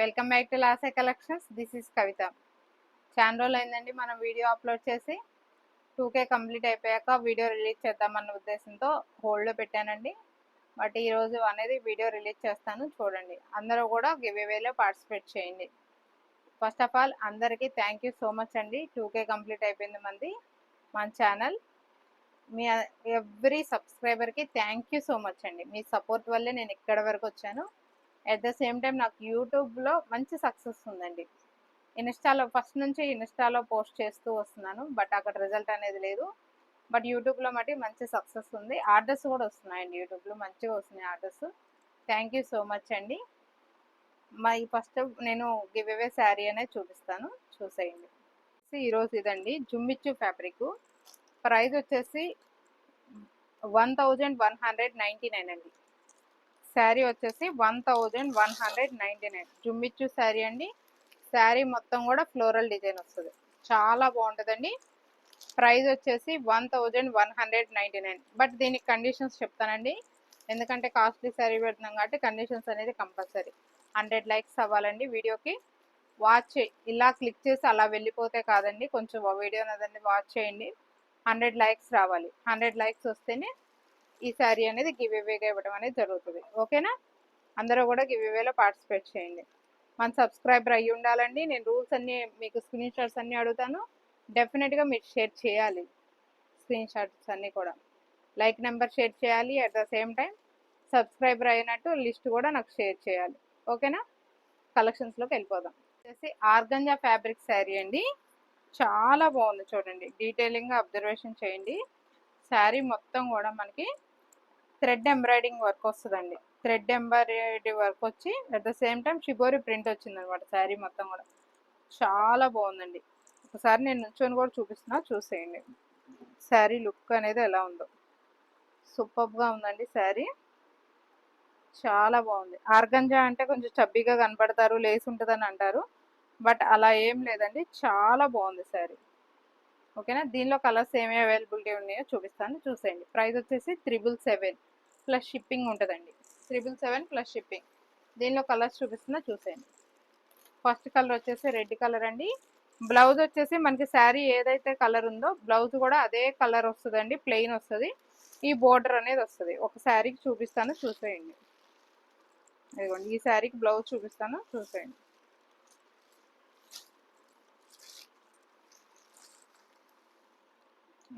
Welcome back to లాసే collections. This is Kavitha. చాలా రోజులు అయిందండి మనం వీడియో అప్లోడ్ చేసి. టూ కే కంప్లీట్ అయిపోయాక వీడియో రిలీజ్ చేద్దామన్న ఉద్దేశంతో హోల్డ్లో పెట్టానండి. బట్ ఈరోజు అనేది వీడియో రిలీజ్ చేస్తాను చూడండి. అందరూ కూడా గివ్ అవేలో పార్టిసిపేట్ చేయండి. ఫస్ట్ ఆఫ్ ఆల్ అందరికీ థ్యాంక్ యూ సో మచ్ అండి. టూ కే కంప్లీట్ అయిపోయింది మంది మన ఛానల్ మీ ఎవ్రీ సబ్స్క్రైబర్కి థ్యాంక్ యూ సో మచ్ అండి. మీ సపోర్ట్ వల్లే నేను ఇక్కడ వరకు వచ్చాను. అట్ ద సేమ్ టైం నాకు యూట్యూబ్లో మంచి సక్సెస్ ఉందండి. ఇన్స్టాలో ఫస్ట్ నుంచి ఇన్స్టాలో పోస్ట్ చేస్తూ వస్తున్నాను బట్ అక్కడ రిజల్ట్ అనేది లేదు. బట్ యూట్యూబ్లో మట్టి మంచి సక్సెస్ ఉంది. ఆర్డర్స్ కూడా వస్తున్నాయండి యూట్యూబ్లో మంచిగా వస్తున్నాయి orders thank you so much అండి. మా ఈ ఫస్ట్ నేను గివ్ అవే శారీ అనేది చూపిస్తాను. చూసేయండి. ఈరోజు ఇదండి. జుమ్మిచ్చు ఫ్యాబ్రిక్ ప్రైస్ వచ్చేసి one thousand one hundred ninety nine అండి. శారీ వచ్చేసి one thousand one hundred ninety nine. Jimmy Choo sari అండి. శారీ మొత్తం కూడా ఫ్లోరల్ డిజైన్ వస్తుంది. చాలా బాగుంటుందండి. ప్రైస్ వచ్చేసి one thousand one hundred ninety nine. But దీనికి కండిషన్స్ చెప్తానండి. ఎందుకంటే కాస్ట్లీ శారీ పెడుతున్నాం కాబట్టి కండిషన్స్ అనేది కంపల్సరీ. హండ్రెడ్ లైక్స్ అవ్వాలండి వీడియోకి. వాచ్ ఇలా క్లిక్ చేసి అలా వెళ్ళిపోతే కాదండి. కొంచెం వీడియో అనేది వాచ్ చేయండి. హండ్రెడ్ లైక్స్ రావాలి. హండ్రెడ్ లైక్స్ వస్తేనే ఈ శారీ అనేది గివ్ అవేగా ఇవ్వడం అనేది జరుగుతుంది. ఓకేనా? అందరూ కూడా గివ్ అవేలో పార్టిసిపేట్ చేయండి. మన సబ్స్క్రైబర్ అయ్యి ఉండాలండి. నేను రూల్స్ అన్నీ మీకు స్క్రీన్ షాట్స్ అన్నీ అడుగుతాను. డెఫినెట్గా మీరు షేర్ చేయాలి. స్క్రీన్ షాట్స్ అన్నీ కూడా. లైక్ నెంబర్ షేర్ చేయాలి. At the same time subscriber అయినట్టు లిస్ట్ కూడా నాకు షేర్ చేయాలి. ఓకేనా? కలెక్షన్స్లోకి వెళ్ళిపోదాం. వచ్చేసి ఆర్గంజా ఫ్యాబ్రిక్ శారీ అండి. చాలా బాగుంది చూడండి. డీటెయిలింగ్గా అబ్జర్వేషన్ చేయండి. శారీ మొత్తం కూడా మనకి థ్రెడ్ ఎంబ్రాయిడింగ్ వర్క్ వస్తుందండి. థ్రెడ్ ఎంబ్రాయిడరీ వర్క్ వచ్చి at the same time shibori print వచ్చింది అనమాట శారీ మొత్తం కూడా. చాలా బాగుందండి. ఒకసారి నేను నుంచొని కూడా చూపిస్తున్నా చూసేయండి. శారీ లుక్ అనేది ఎలా ఉందో. సూపర్గా ఉందండి శారీ. చాలా బాగుంది. ఆర్గంజా అంటే కొంచెం చబ్బీగా కనపడతారు లేస్ ఉంటుందని అంటారు. బట్ అలా ఏం లేదండి. చాలా బాగుంది శారీ. ఓకేనా? దీనిలో కలర్స్ ఏమేమి అవైలబిలిటీ ఉన్నాయో చూపిస్తాను. చూసేయండి. ప్రైస్ వచ్చేసి త్రిబుల్ సెవెన్. ప్లస్ షిప్పింగ్ ఉంటుందండి. Triple seven plus shipping. దీనిలో కలర్స్ చూపిస్తున్నా చూసేయండి. ఫస్ట్ కలర్ వచ్చేసి రెడ్ కలర్ అండి. బ్లౌజ్ వచ్చేసి మనకి శారీ ఏదైతే కలర్ ఉందో బ్లౌజ్ కూడా అదే కలర్ వస్తుందండి ప్లెయిన్ వస్తుంది. ఈ బోర్డర్ అనేది వస్తుంది. ఒక శారీకి చూపిస్తాను చూసేయండి. ఇదిగోండి ఈ శారీకి బ్లౌజ్ చూపిస్తాను చూసేయండి.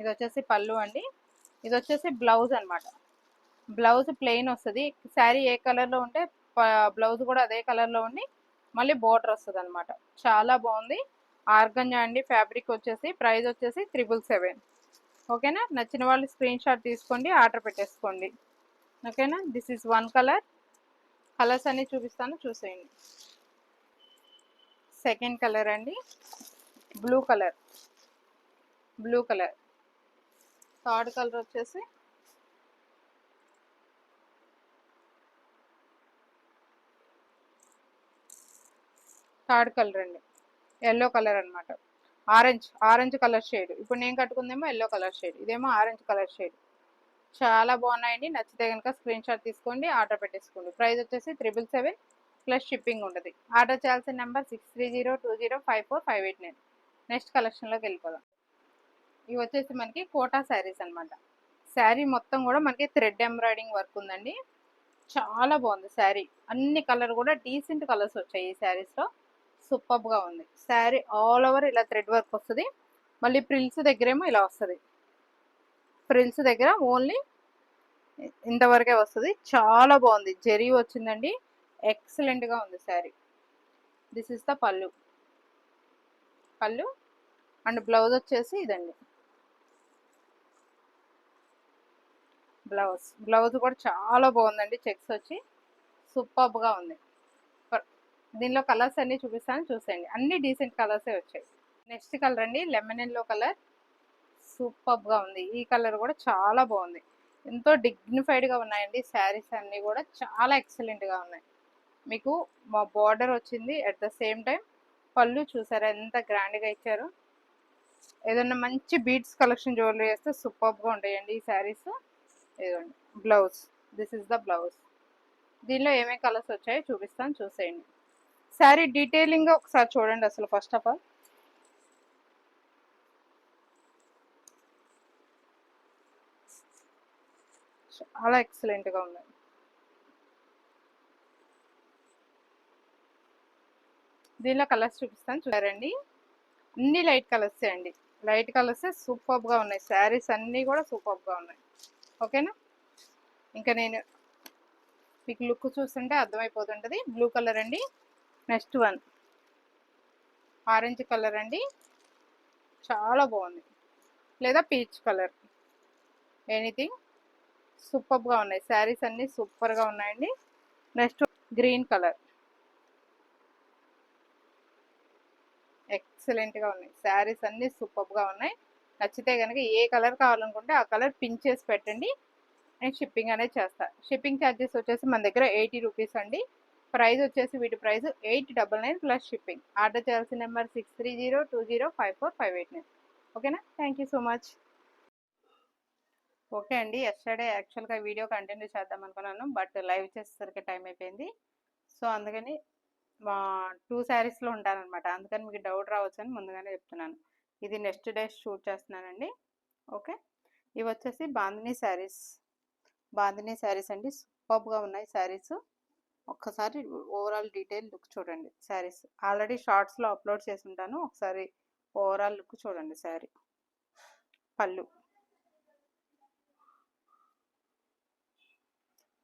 ఇది వచ్చేసి పళ్ళు అండి. ఇది వచ్చేసి బ్లౌజ్ అనమాట బ్లౌజ్ ప్లెయిన్ వస్తుంది. శారీ ఏ కలర్లో ఉంటే బ్లౌజ్ కూడా అదే కలర్లో ఉండి మళ్ళీ బోర్డర్ వస్తుంది అనమాట చాలా బాగుంది. ఆర్గంజా అండి ఫ్యాబ్రిక్ వచ్చేసి ప్రైస్ వచ్చేసి త్రిబుల్ సెవెన్. ఓకేనా? నచ్చిన వాళ్ళు స్క్రీన్ షాట్ తీసుకోండి ఆర్డర్ పెట్టేసుకోండి. ఓకేనా? This is one colour. Colours అన్నీ చూపిస్తాను చూసేయండి. సెకండ్ కలర్ అండి. Blue colour. Blue colour. Third colour వచ్చేసి థర్డ్ కలర్ అండి. ఎల్లో కలర్ అనమాట ఆరెంజ్ ఆరెంజ్ కలర్ షేడ్. ఇప్పుడు నేను కట్టుకుందేమో ఎల్లో కలర్ షేడ్. ఇదేమో ఆరెంజ్ కలర్ షేడ్. చాలా బాగున్నాయండి. నచ్చితే కనుక స్క్రీన్ షాట్ తీసుకోండి ఆర్డర్ పెట్టేసుకోండి. ప్రైస్ వచ్చేసి త్రిబుల్ సెవెన్ ప్లస్ షిప్పింగ్ ఉంటుంది. ఆర్డర్ చేయాల్సిన number six three zero two zero five four five eight nine. Next కలెక్షన్లోకి వెళ్ళిపోదాం. ఇవి వచ్చేసి మనకి కోటా శారీస్ అనమాట శారీ మొత్తం కూడా మనకి థ్రెడ్ ఎంబ్రాయిడింగ్ వర్క్ ఉందండి. చాలా బాగుంది శారీ. అన్ని కలర్ కూడా డీసెంట్ కలర్స్ వచ్చాయి ఈ శారీస్లో. సూపర్గా ఉంది. శారీ ఆల్ ఓవర్ ఇలా థ్రెడ్ వర్క్ వస్తుంది. మళ్ళీ ప్రిల్స్ దగ్గరేమో ఇలా వస్తుంది. ప్రిల్స్ దగ్గర ఓన్లీ ఇంతవరకే వస్తుంది. చాలా బాగుంది. జెరీ వచ్చిందండి. ఎక్సలెంట్గా ఉంది శారీ. దిస్ ఇస్ ద పళ్ళు పళ్ళు అండ్ బ్లౌజ్ వచ్చేసి ఇదండి. బ్లౌజ్ బ్లౌజ్ కూడా చాలా బాగుందండి. చెక్స్ వచ్చి సూపర్గా ఉంది. దీనిలో కలర్స్ అన్నీ చూపిస్తాను చూసేయండి. అన్ని డీసెంట్ కలర్సే వచ్చాయి. నెక్స్ట్ కలర్ అండి లెమన్ ఎల్లో కలర్ సూపర్గా ఉంది. ఈ కలర్ కూడా చాలా బాగుంది. ఎంతో డిగ్నిఫైడ్గా ఉన్నాయండి. శారీస్ అన్నీ కూడా చాలా ఎక్సలెంట్గా ఉన్నాయి. మీకు మా బార్డర్ వచ్చింది అట్ ద సేమ్ టైం పళ్ళు చూసారా? ఎంత గ్రాండ్గా ఇచ్చారు. ఏదన్నా మంచి బీడ్స్ కలెక్షన్ జ్యువెలరీ వేస్తే సూపర్గా ఉంటాయండి ఈ శారీస్ ఇదిగోండి blouse this is the blouse దీనిలో ఏమేమి కలర్స్ వచ్చాయో చూపిస్తాను చూసేయండి. శారీ డీటెయిలింగ్గా ఒకసారి చూడండి అసలు ఫస్ట్ ఆఫ్ ఆల్ చాలా ఎక్సలెంట్గా ఉంది. దీనిలో కలర్స్ చూపిస్తాను చూడారండి అన్ని లైట్ కలర్స్ అండి. లైట్ కలర్స్ సూపర్గా ఉన్నాయి. శారీస్ అన్నీ కూడా సూపర్గా ఉన్నాయి. ఓకేనా ఇంకా నేను మీకు లుక్ చూస్తుంటే అర్థమైపోతుంటుంది. బ్లూ కలర్ అండి. Next one. ఆరెంజ్ కలర్ అండి. చాలా బాగుంది. లేదా పీచ్ కలర్. ఎనీథింగ్ సూపర్గా ఉన్నాయి. శారీస్ అన్నీ సూపర్గా ఉన్నాయండి. Next green colour. ఎక్సలెంట్గా ఉన్నాయి. శారీస్ అన్నీ సూపర్గా ఉన్నాయి. నచ్చితే కనుక ఏ కలర్ కావాలనుకుంటే ఆ కలర్ పిన్ చేసి పెట్టండి. నేను షిప్పింగ్ అనేది చేస్తాను షిప్పింగ్ ఛార్జెస్ వచ్చేసి మన దగ్గర ఎయిటీ రూపీస్ అండి. ప్రైస్ వచ్చేసి వీటి price eight double nine plus shipping. Order చేయాల్సిన number six three zero two zero five four five eight nine. ఓకేనా? Thank you so much okay అండి. ఎస్టర్డే యాక్చువల్గా వీడియో కంటిన్యూ చేద్దాం అనుకున్నాను బట్ లైవ్ చేసేసరికి టైం అయిపోయింది. సో అందుకని మా టూ శారీస్లో ఉంటానన్నమాట. అందుకని మీకు డౌట్ రావచ్చు అని ముందుగానే చెప్తున్నాను. ఇది నెక్స్ట్ డే షూట్ చేస్తున్నానండి. ఓకే? ఇవి వచ్చేసి బాందినీ శారీస్ బాందినీ శారీస్ అండి. సూపర్గా ఉన్నాయి శారీస్ ఒక్కసారి ఓవరాల్ డీటెయిల్ లుక్ చూడండి. శారీస్ ఆల్రెడీ షార్ట్స్లో అప్లోడ్ చేసి ఉంటాను. ఒకసారి ఓవరాల్ లుక్ చూడండి శారీ. పళ్ళు.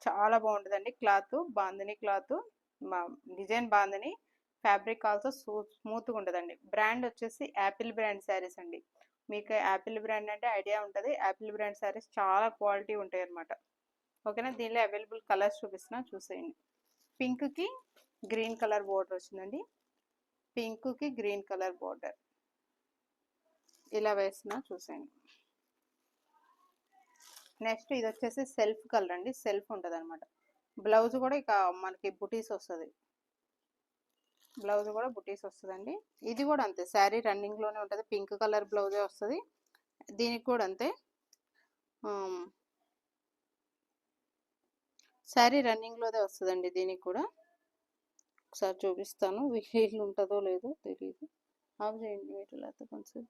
చాలా బాగుంటుందండి cloth. Bandhani cloth. Design bandhani. Fabric also స్మూత్గా ఉంటుందండి. బ్రాండ్ వచ్చేసి యాపిల్ బ్రాండ్ శారీస్ అండి. మీకు యాపిల్ బ్రాండ్ అంటే ఐడియా ఉంటుంది. యాపిల్ బ్రాండ్ శారీస్ చాలా క్వాలిటీ ఉంటాయి అనమాట ఓకేనా? దీనిలో అవైలబుల్ కలర్స్ చూపిస్తున్నా. చూసేయండి. పింక్కి గ్రీన్ కలర్ బోర్డర్ వచ్చిందండి. పింక్కి గ్రీన్ కలర్ బోర్డర్. ఇలా వేస్తున్నా చూసేయండి. నెక్స్ట్ ఇది వచ్చేసి సెల్ఫ్ కలర్ అండి. సెల్ఫ్ ఉంటుంది అనమాట బ్లౌజ్ కూడా ఇక మనకి బుటీస్ వస్తుంది. బ్లౌజ్ కూడా బుటీస్ వస్తుందండి. ఇది కూడా అంతే. శారీ రన్నింగ్లోనే ఉంటుంది. పింక్ కలర్ బ్లౌజే వస్తుంది. దీనికి కూడా అంతే. శారీ రన్నింగ్లోదే వస్తుందండి దీనికి కూడా. ఒకసారి చూపిస్తాను. వీళ్ళు ఉంటుందో లేదో తెలియదు ఆఫ్ చేయండి వీటిలో కొంచెం.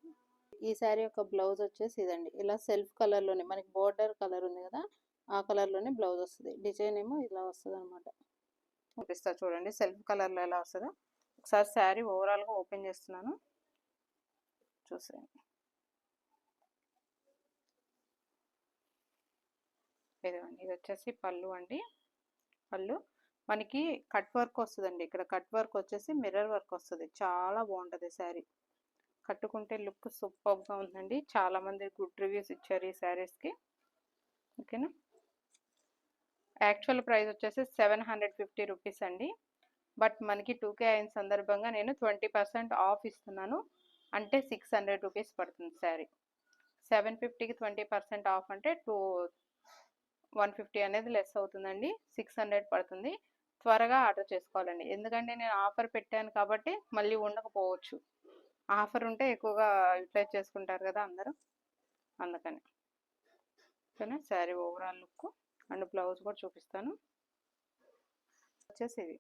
ఈ శారీ యొక్క బ్లౌజ్ వచ్చేసి ఇదండి. ఇలా సెల్ఫ్ కలర్లోనే మనకి బోర్డర్ కలర్ ఉంది కదా ఆ కలర్లోనే బ్లౌజ్ వస్తుంది. డిజైన్ ఏమో ఇలా వస్తుంది అనమాట చూపిస్తా చూడండి. సెల్ఫ్ కలర్లో ఎలా వస్తుందో. ఒకసారి శారీ ఓవరాల్గా ఓపెన్ చేస్తున్నాను. చూసేయండి. ఇదిగోండి ఇది వచ్చేసి పళ్ళు అండి. పళ్ళు. మనకి కట్ వర్క్ వస్తుందండి. ఇక్కడ కట్ వర్క్ వచ్చేసి మిర్రర్ వర్క్ వస్తుంది. చాలా బాగుంటుంది శారీ. కట్టుకుంటే లుక్ సూపర్గా ఉందండి. చాలామంది గుడ్ రివ్యూస్ ఇచ్చారు ఈ శారీస్కి ఓకేనా? యాక్చువల్ ప్రైస్ వచ్చేసి సెవెన్ హండ్రెడ్ ఫిఫ్టీ రూపీస్ అండి. బట్ మనకి టూకే అయిన సందర్భంగా నేను ట్వంటీ పర్సెంట్ ఆఫ్ ఇస్తున్నాను. అంటే సిక్స్ హండ్రెడ్ రూపీస్ పడుతుంది శారీ. సెవెన్ ఫిఫ్టీకి ట్వంటీ పర్సెంట్ ఆఫ్ అంటే టూ వన్ ఫిఫ్టీ అనేది లెస్ అవుతుందండి. సిక్స్ హండ్రెడ్ పడుతుంది. త్వరగా ఆర్డర్ చేసుకోవాలండి. ఎందుకంటే నేను ఆఫర్ పెట్టాను కాబట్టి మళ్ళీ ఉండకపోవచ్చు. ఆఫర్ ఉంటే ఎక్కువగా యూటిలైజ్ చేసుకుంటారు కదా అందరూ. అందుకని. ఓకేనా? Sari overall look and blouse కూడా చూపిస్తాను. వచ్చేసి ఇది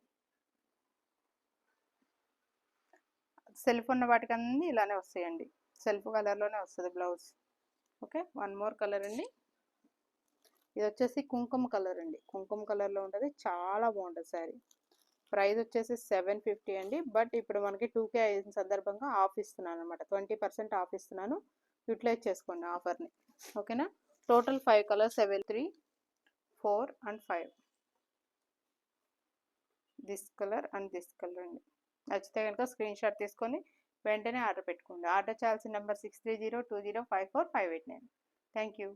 సెల్ఫ్ ఉన్న వాటికి అన్నీ ఇలానే వస్తాయండి. సెల్ఫ్ కలర్లోనే వస్తుంది blouse. Okay? One more colour అండి. ఇది వచ్చేసి కుంకుమ కలర్ అండి కుంకుమ కలర్లో ఉంటుంది. చాలా బాగుంటుంది శారీ. ప్రైస్ వచ్చేసి సెవెన్ ఫిఫ్టీ అండి. బట్ ఇప్పుడు మనకి టూకే అయిన సందర్భంగా ఆఫ్ ఇస్తున్నాను అనమాట ట్వంటీ పర్సెంట్ ఆఫ్ ఇస్తున్నాను. యూటిలైజ్ చేసుకోండి ఆఫర్ని. ఓకేనా? Total five colours avail three four and five. This colour and this colour అండి. నచ్చితే కనుక స్క్రీన్ షాట్ తీసుకొని వెంటనే ఆర్డర్ పెట్టుకోండి. ఆర్డర్ చేయాల్సిన number six three zero two zero five four five eight nine. Thank you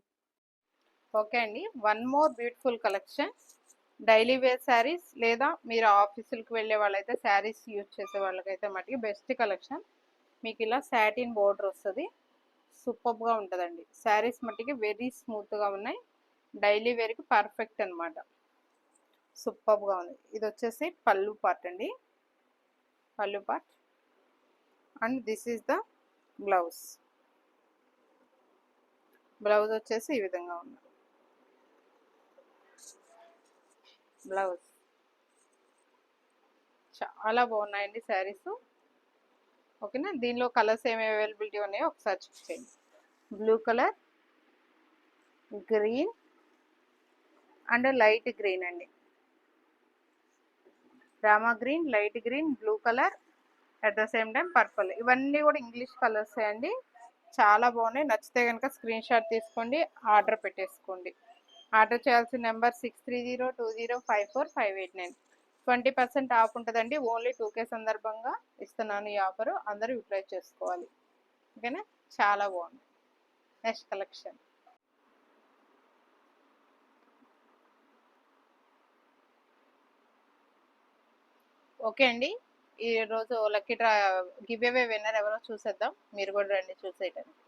okay అండి. One more beautiful collection. Daily wear saris లేదా మీరు ఆఫీసులకు వెళ్ళే వాళ్ళైతే శారీస్ యూజ్ చేసే వాళ్ళకైతే మటుకి బెస్ట్ కలెక్షన్. మీకు ఇలా శాటిన్ బోర్డర్ వస్తుంది. సూపర్గా ఉంటుందండి. శారీస్ మట్టికి వెరీ స్మూత్గా ఉన్నాయి. డైలీ వేర్కి పర్ఫెక్ట్ అనమాట సూపర్గా ఉంది. ఇది వచ్చేసి పళ్ళు పార్ట్ అండి. Pallu part. And this is the blouse. Blouse వచ్చేసి ఈ విధంగా ఉంది. బ్లౌజ్. చాలా బాగున్నాయండి శారీస్. ఓకేనా? దీనిలో కలర్స్ ఏమి అవైలబిలిటీ ఉన్నాయో ఒకసారి చెక్ చేయండి. Blue colour green and light green అండి. Rama green light green blue colour at the same time purple. ఇవన్నీ కూడా ఇంగ్లీష్ కలర్స్ అండి. చాలా బాగున్నాయి. నచ్చితే కనుక స్క్రీన్ షాట్ తీసుకోండి ఆర్డర్ పెట్టేసుకోండి. ఆర్డర్ చేయాల్సిన number six three zero two zero five four five eight nine. Twenty percent off ఉంటుందండి. ఓన్లీ టూ కే సందర్భంగా ఇస్తున్నాను ఈ ఆఫర్. అందరూ యూటిలైజ్ చేసుకోవాలి. ఓకేనా? చాలా బాగుంది. Next collection. ఓకే అండి. ఈరోజు lucky draw giveaway winner ఎవరో చూసేద్దాం. మీరు కూడా రండి చూసేయటానికి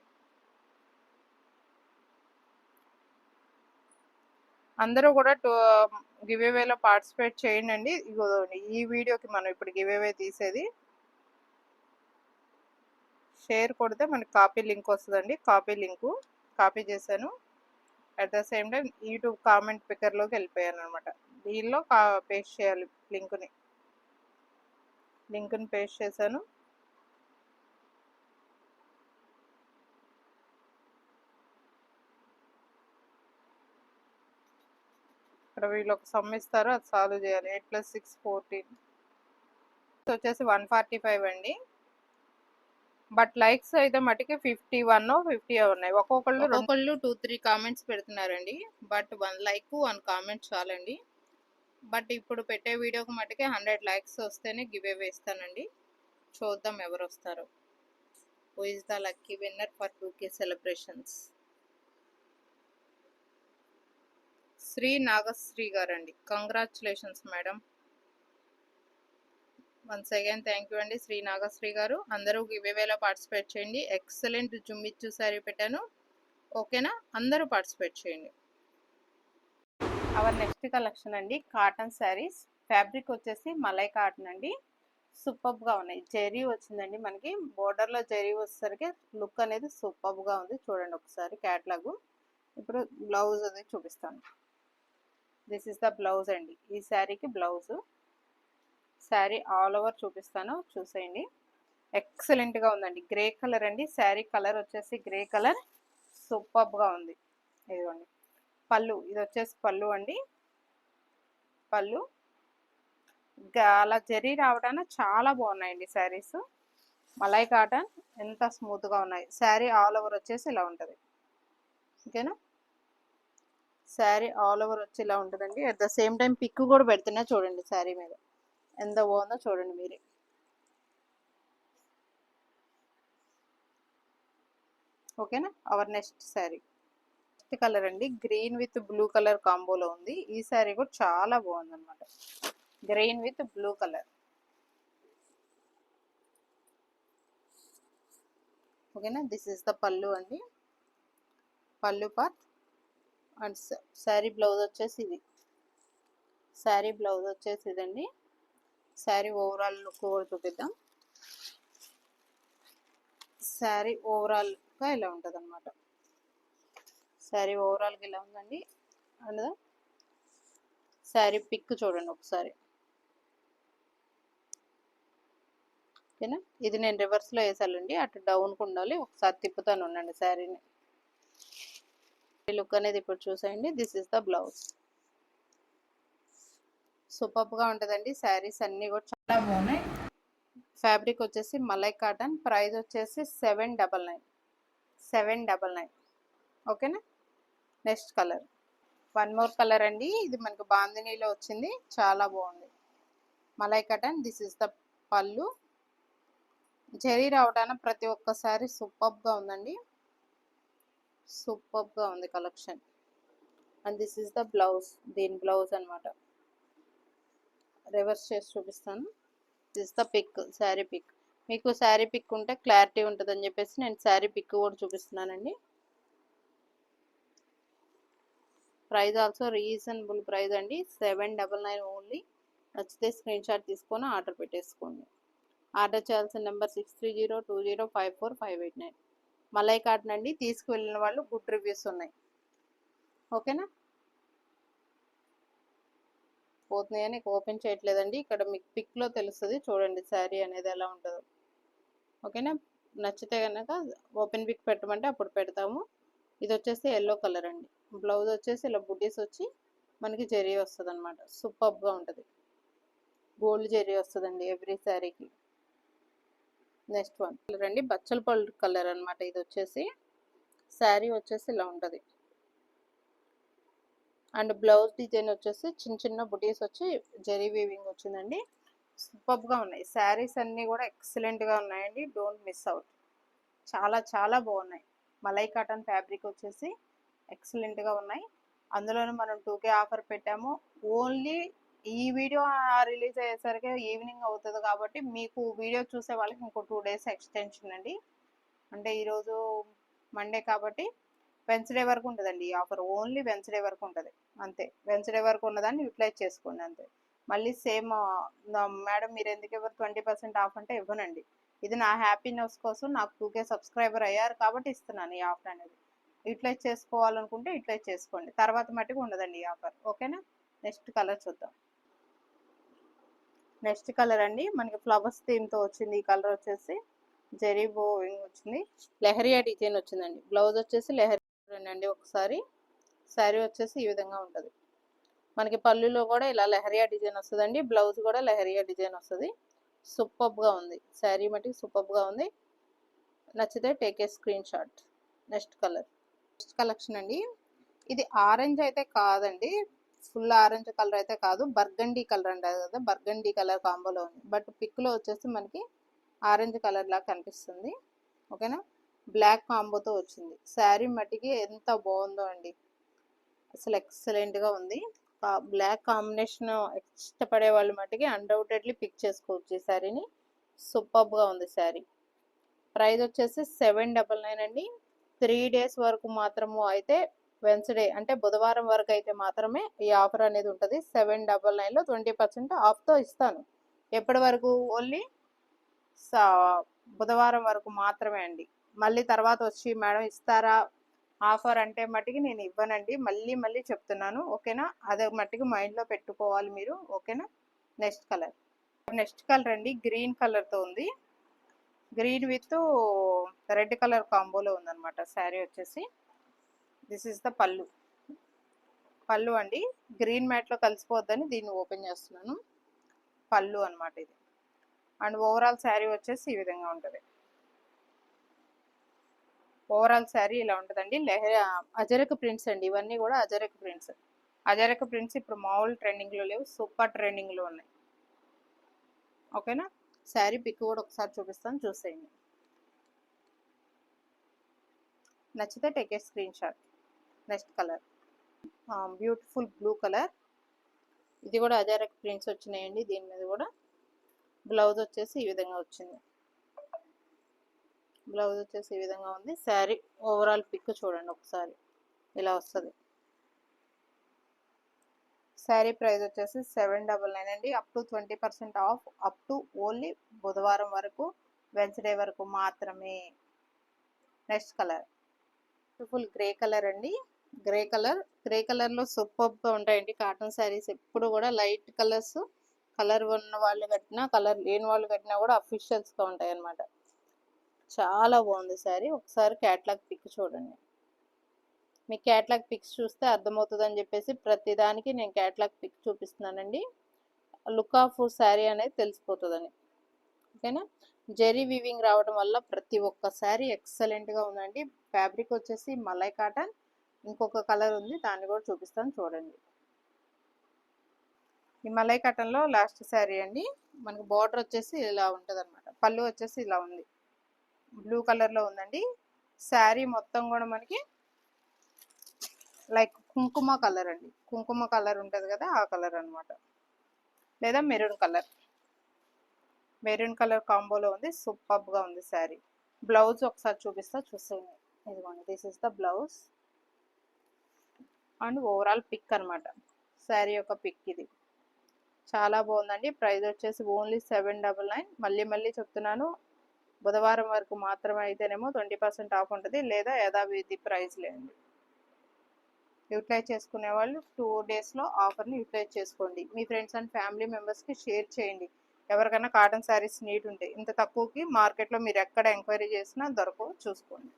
అందరూ కూడా టూ గివ్ అవేలో పార్టిసిపేట్ చేయండి ఇగో ఈ వీడియోకి మనం ఇప్పుడు గివ్ అవే తీసేది. షేర్ కొడితే మనకి కాపీ లింక్ వస్తుందండి. కాపీ లింకు కాపీ చేశాను. At the same time YouTube comment పికర్లోకి వెళ్ళిపోయాను అనమాట దీనిలో కా పేస్ట్ చేయాలి లింక్ని. లింక్ని పేస్ట్ చేశాను. ఇక్కడ వీళ్ళు ఒక సమ్ ఇస్తారు అది సాల్వ్ చేయాలి. Eight plus six fourteen. వచ్చేసి వన్ ఫార్టీ ఫైవ్ అండి. బట్ లైక్స్ అయితే మటుకి ఫిఫ్టీ వన్ ఫిఫ్టీ ఉన్నాయి. ఒక్కొక్కళ్ళు ఒక్కొక్కళ్ళు టూ త్రీ కామెంట్స్ పెడుతున్నారండి. But one like one comment చాలండి. బట్ ఇప్పుడు పెట్టే వీడియోకి మటుకే హండ్రెడ్ లైక్స్ వస్తేనే గివ్ అవే ఇస్తానండి. చూద్దాం ఎవరు వస్తారు who is the lucky winner for two K celebrations. Shri Nagasri గారండి. Congratulations madam once again thank you అండి శ్రీ నాగశ్రీ గారు. అందరూ గివేవేలో పార్టిసిపేట్ చేయండి. ఎక్సలెంట్ జుమ్మిచ్చు శారీ పెట్టాను. ఓకేనా అందరూ పార్టిసిపేట్ చేయండి. అవర్ నెక్స్ట్ కలెక్షన్ అండి కాటన్ శారీస్ ఫ్యాబ్రిక్ వచ్చేసి మలై కాటన్ అండి. సూపర్గా ఉన్నాయి. జెరీ వచ్చిందండి మనకి. బోర్డర్లో జెరీ వచ్చేసరికి లుక్ అనేది సూపర్గా ఉంది. చూడండి ఒకసారి క్యాట్లాగు ఇప్పుడు బ్లౌజ్ అది చూపిస్తాను. దిస్ ఇస్ ద బ్లౌజ్ అండి. ఈ శారీకి బ్లౌజు శారీ ఆల్ ఓవర్ చూపిస్తాను. చూసేయండి. ఎక్సలెంట్గా ఉందండి. గ్రే కలర్ అండి. శారీ కలర్ వచ్చేసి గ్రే కలర్. సూపర్గా ఉంది. ఇదిగోండి. పళ్ళు. ఇది వచ్చేసి పళ్ళు అండి. పళ్ళు. అలా జరీ రావడాన చాలా బాగున్నాయండి శారీస్. మలై కాటన్. ఎంత స్మూత్గా ఉన్నాయి. శారీ ఆల్ ఓవర్ వచ్చేసి ఇలా ఉంటుంది. ఓకేనా? శారీ ఆల్ ఓవర్ వచ్చి ఇలా ఉంటుందండి. At the same time pic కూడా పెడుతున్నా చూడండి శారీ మీద. ఎంత బాగుందో చూడండి మీరే. ఓకేనా? Our next sari. Next colour అండి. గ్రీన్ విత్ బ్లూ కలర్ కాంబోలో ఉంది. ఈ శారీ కూడా చాలా బాగుందన్నమాట. గ్రీన్ విత్ బ్లూ కలర్ ఓకేనా? దిస్ ఇస్ ద పళ్ళు అండి. Pallu part and sari blouse వచ్చేసి ఇది. శారీ బ్లౌజ్ వచ్చేసి ఇదండి. శారీ ఓవరాల్ లుక్ కూడా చూపిద్దాం. శారీ ఓవరాల్గా ఇలా ఉంటుంది అనమాట శారీ ఓవరాల్గా ఇలా ఉందండి. అండ్ శారీ పిక్ చూడండి ఒకసారి. ఓకేనా? ఇది నేను రివర్స్లో వేసాలండి. అటు డౌన్కి ఉండాలి. ఒకసారి తిప్పుతాను ఉండండి శారీని. లుక్ అనేది ఇప్పుడు చూసేయండి. దిస్ ఇస్ ద బ్లౌజ్ సూపర్గా ఉంటుందండి. శారీస్ అన్నీ కూడా చాలా బాగున్నాయి. ఫ్యాబ్రిక్ వచ్చేసి మలై కాటన్ ప్రైస్ వచ్చేసి seven double nine seven double nine ఓకేనా next colour one more colour అండి. ఇది మనకు బాందినీలో వచ్చింది. చాలా బాగుంది. Malai cotton this is the pallu. Zari రావడానికి ప్రతి ఒక్కసారి సూపర్గా ఉందండి. సూపర్గా ఉంది collection. And this is the blouse దీని బ్లౌజ్ అనమాట రివర్స్ చేసి చూపిస్తాను. This the pic sari pic. మీకు శారీ పిక్ ఉంటే క్లారిటీ ఉంటుందని చెప్పేసి నేను శారీ పిక్ కూడా చూపిస్తున్నానండి. ప్రైజ్ ఆల్సో రీజనబుల్ ప్రైస్ అండి. Seven double nine only. నచ్చితే స్క్రీన్ షాట్ తీసుకొని ఆర్డర్ పెట్టేసుకోండి. ఆర్డర్ చేయాల్సిన number six three zero two zero five four five eight nine. Malai cotton అండి. తీసుకువెళ్ళిన వాళ్ళు గుడ్ రివ్యూస్ ఉన్నాయి. ఓకేనా? పోతున్నాయి? అని ఓపెన్ చేయట్లేదండి. ఇక్కడ మీకు పిక్లో తెలుస్తుంది. చూడండి శారీ అనేది ఎలా ఉంటుందో. ఓకేనా? నచ్చితే కనుక ఓపెన్ పిక్ పెట్టమంటే అప్పుడు పెడతాము. ఇది వచ్చేసి ఎల్లో కలర్ అండి. బ్లౌజ్ వచ్చేసి ఇలా బుడ్డీస్ వచ్చి మనకి జెరీ వస్తుంది అనమాట సూపర్గా ఉంటుంది. గోల్డ్ జెరీ వస్తుందండి ఎవ్రీ శారీకి. నెక్స్ట్ వన్ కలర్ అండి బచ్చల పళ్ళు కలర్ అనమాట ఇది వచ్చేసి శారీ వచ్చేసి ఇలా ఉంటుంది. అండ్ బ్లౌజ్ డిజైన్ వచ్చేసి చిన్న చిన్న బుటీస్ వచ్చి జరీ వీవింగ్ వచ్చిందండి. సూపర్గా ఉన్నాయి. శారీస్ అన్నీ కూడా ఎక్సలెంట్గా ఉన్నాయండి. Don't miss out. చాలా చాలా బాగున్నాయి. మలై కాటన్ ఫ్యాబ్రిక్ వచ్చేసి ఎక్సలెంట్గా ఉన్నాయి. అందులోనే మనం టూకే ఆఫర్ పెట్టాము. ఓన్లీ ఈ వీడియో రిలీజ్ అయ్యేసరికి ఈవినింగ్ అవుతుంది కాబట్టి మీకు వీడియో చూసే వాళ్ళకి ఇంకో టూ డేస్ ఎక్స్టెన్షన్ అండి. అంటే ఈరోజు మండే కాబట్టి వెన్స్డే వరకు ఉంటుందండి ఈ ఆఫర్. ఓన్లీ వెన్స్డే వరకు ఉంటుంది. అంతే. వెన్స్డే వరకు ఉన్నదాన్ని యూటిలైజ్ చేసుకోండి అంతే. మళ్ళీ సేమ్ మేడం మీరు ఎందుకు ఇవ్వరు? ట్వంటీ పర్సెంట్ ఆఫ్ అంటే ఇవ్వనండి. ఇది నా హ్యాపీనెస్ కోసం నాకు టూకే సబ్స్క్రైబర్ అయ్యారు కాబట్టి ఇస్తున్నాను ఈ ఆఫర్ అనేది. యూటిలైజ్ చేసుకోవాలనుకుంటే యూటిలైజ్ చేసుకోండి. తర్వాత మట్టుకు ఉండదండి ఈ ఆఫర్. ఓకేనా? నెక్స్ట్ కలర్ చూద్దాం. నెక్స్ట్ కలర్ అండి. మనకి ఫ్లవర్స్ థీమ్తో వచ్చింది ఈ కలర్ వచ్చేసి జెరీ బోవింగ్ వచ్చింది. లెహరియా డిజైన్ వచ్చిందండి. బ్లౌజ్ వచ్చేసి లెహరియా అండి ఒకసారి. శారీ వచ్చేసి ఈ విధంగా ఉంటుంది. మనకి పళ్ళులో కూడా ఇలా లెహరియా డిజైన్ వస్తుందండి. బ్లౌజ్ కూడా లెహరియా డిజైన్ వస్తుంది. సూపర్గా ఉంది. శారీ మటుకు సూపర్గా ఉంది. నచ్చితే take a screenshot next colour. Next collection అండి. ఇది ఆరెంజ్ అయితే కాదండి. ఫుల్ ఆరెంజ్ కలర్ అయితే కాదు. బర్గండీ కలర్ అంటారు కదా బర్గండీ కలర్ కాంబోలో ఉంది. బట్ పిక్లో వచ్చేసి మనకి ఆరెంజ్ కలర్ లాగా కనిపిస్తుంది. ఓకేనా? బ్లాక్ కాంబోతో వచ్చింది. శారీ మట్టికి ఎంత బాగుందో అండి. అసలు ఎక్సలెంట్గా ఉంది. బ్లాక్ కాంబినేషన్ ఇష్టపడే వాళ్ళ మట్టికి అన్డౌటెడ్లీ పిక్ చేసుకోవచ్చు ఈ శారీని. సూపర్గా ఉంది శారీ. ప్రైస్ వచ్చేసి సెవెన్ డబల్ నైన్ అండి. త్రీ డేస్ వరకు మాత్రము అయితే వెన్స్డే అంటే బుధవారం వరకు అయితే మాత్రమే ఈ ఆఫర్ అనేది ఉంటుంది. సెవెన్ డబల్ నైన్లో ట్వంటీ పర్సెంట్ ఆఫ్తో ఇస్తాను. ఎప్పటి వరకు? ఓన్లీ బుధవారం వరకు మాత్రమే అండి. మళ్ళీ తర్వాత వచ్చి మేడం ఇస్తారా? ఆఫర్ అంటే మట్టికి నేను ఇవ్వనండి. మళ్ళీ మళ్ళీ చెప్తున్నాను. ఓకేనా? అదే మట్టికి మైండ్లో పెట్టుకోవాలి మీరు. ఓకేనా? నెక్స్ట్ కలర్ నెక్స్ట్ కలర్ అండి. గ్రీన్ కలర్తో ఉంది. గ్రీన్ విత్ రెడ్ కలర్ కాంబోలో ఉందన్నమాట. శారీ వచ్చేసి. దిస్ ఇస్ ద పళ్ళు పళ్ళు అండి. గ్రీన్ మ్యాట్లో కలిసిపోద్దని దీన్ని ఓపెన్ చేస్తున్నాను. పళ్ళు అనమాట ఇది. అండ్ ఓవరాల్ శారీ వచ్చేసి ఈ విధంగా ఉంటుంది. ఓవరాల్ శారీ ఇలా ఉంటుందండి. లెహరా అజరక్ ప్రింట్స్ అండి. ఇవన్నీ కూడా అజరక్ ప్రింట్స్ అజరక్ ప్రింట్స్ ఇప్పుడు మామూలు ట్రెండింగ్లో లేవు. సూపర్ ట్రెండింగ్లో ఉన్నాయి. ఓకేనా శారీ పిక్ కూడా ఒకసారి చూపిస్తాను. చూసేయండి. నచ్చితే take a screenshot next colour. Beautiful blue colour. ఇది కూడా అజారక్ ప్రింట్స్ వచ్చినాయండి. దీని మీద కూడా బ్లౌజ్ వచ్చేసి ఈ విధంగా వచ్చింది. బ్లౌజ్ వచ్చేసి ఈ విధంగా ఉంది. శారీ ఓవరాల్ పిక్ చూడండి ఒకసారి. ఇలా వస్తుంది. శారీ ప్రైస్ వచ్చేసి సెవెన్ డబల్ నైన్ అండి. Up to twenty percent off up to only బుధవారం వరకు వెన్స్డే వరకు మాత్రమే. Next colour. Full grey colour అండి. Grey colour. గ్రే కలర్లో సూపర్గా ఉంటాయండి కాటన్ శారీస్. ఎప్పుడు కూడా లైట్ కలర్స్. కలర్ ఉన్న వాళ్ళు కట్టినా కలర్ లేని వాళ్ళు కట్టినా కూడా అఫీషియల్స్గా ఉంటాయి అన్నమాట చాలా బాగుంది శారీ. ఒకసారి క్యాట్లాగ్ పిక్ చూడండి. మీ క్యాట్లాగ్ పిక్స్ చూస్తే అర్థమవుతుందని చెప్పేసి ప్రతిదానికి నేను క్యాట్లాగ్ పిక్ చూపిస్తున్నానండి. లుక్ ఆఫ్ శారీ అనేది తెలిసిపోతుందని. ఓకేనా? జెరీ వీవింగ్ రావడం వల్ల ప్రతి ఒక్క శారీ ఎక్సలెంట్గా ఉందండి. ఫ్యాబ్రిక్ వచ్చేసి మలై కాటన్. ఇంకొక కలర్ ఉంది దాన్ని కూడా చూపిస్తాను చూడండి. ఈ మలై కటన్లో లాస్ట్ శారీ అండి. మనకు బార్డర్ వచ్చేసి ఇలా ఉంటుంది అనమాట పళ్ళు వచ్చేసి ఇలా ఉంది. బ్లూ కలర్లో ఉందండి. శారీ మొత్తం కూడా మనకి లైక్ కుంకుమ కలర్ అండి. కుంకుమ కలర్ ఉంటుంది కదా ఆ కలర్ అనమాట లేదా మెరూన్ కలర్. మెరూన్ కలర్ కాంబోలో ఉంది సూపర్గా ఉంది శారీ. బ్లౌజ్ ఒకసారి చూపిస్తా చూసేయండి. ఇదిగోండి this is the blouse and overall pic అనమాట శారీ యొక్క పిక్ ఇది. చాలా బాగుందండి. ప్రైస్ వచ్చేసి ఓన్లీ సెవెన్ డబల్ నైన్. మళ్ళీ మళ్ళీ చెప్తున్నాను బుధవారం వరకు మాత్రమే అయితేనేమో ట్వంటీ పర్సెంట్ ఆఫ్ ఉంటుంది లేదా యథావిధి ప్రైజ్ లేండి. యూటిలైజ్ చేసుకునే వాళ్ళు టూ డేస్లో ఆఫర్ని యూటిలైజ్ చేసుకోండి. మీ ఫ్రెండ్స్ అండ్ ఫ్యామిలీ మెంబర్స్కి షేర్ చేయండి. ఎవరికైనా కాటన్ శారీస్ నీట్ ఉంటాయి ఇంత తక్కువకి మార్కెట్లో మీరు ఎక్కడ ఎంక్వైరీ చేసినా దొరకవు చూసుకోండి.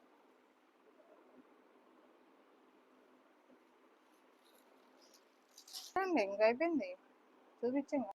ఇంకా అయిపోయింది. చూపించండి.